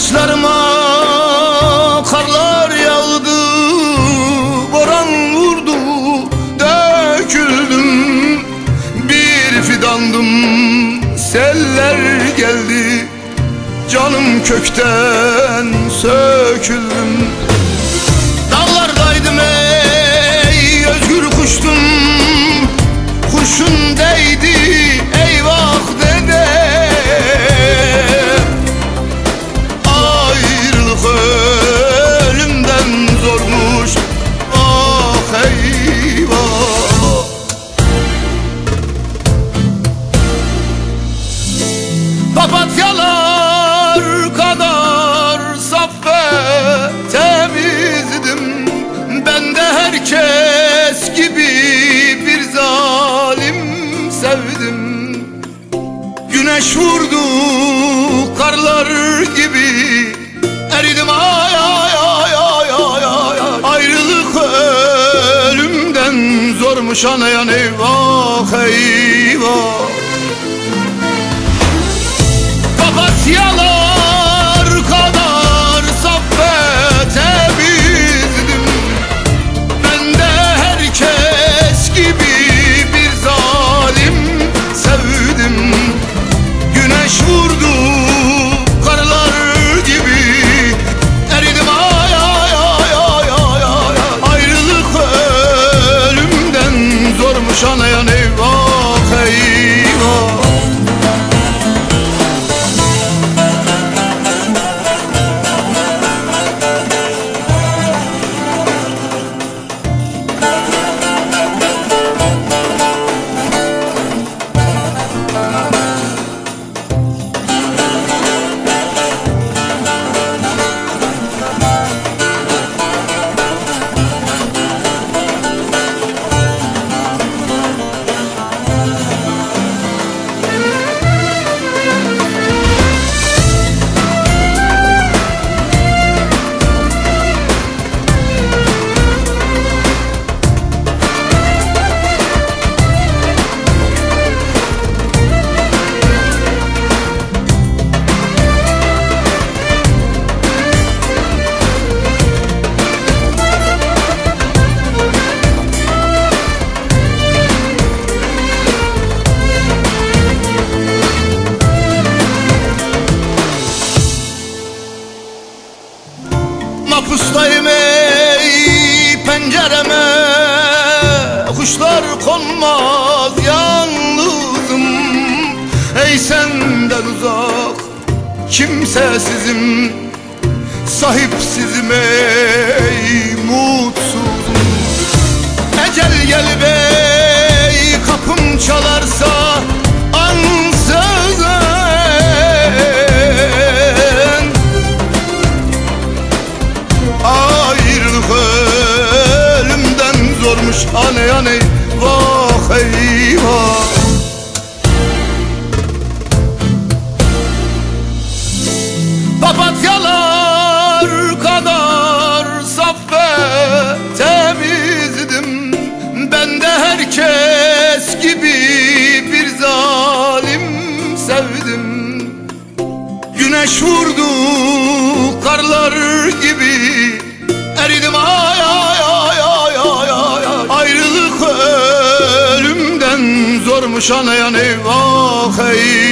Saçlarıma karlar yağdı Boran vurdu döküldüm. Bir fidandım seller geldi Canım kökten söküldüm. Dağlardaydım ey özgür kuştum Kuşun Güneş vurdu karlar gibi Eridim ay ay ay ay ay ay ay. Ayrılık ölümden zormuş anayan eyvah eyvah Mapustayım ey pencereme. Kuşlar konmaz yalnızım. Ey senden uzak kimsesizim. Sahipsizim ey mutsuzum. Ecel gel bey kapım çalarsa aney aney vah eyvah. Papatyalar kadar saf ve temizdim. Ben de herkes gibi bir zalim sevdim. Güneş vurdu karlar gibi ölümden zormuş anayan eyvah eyvah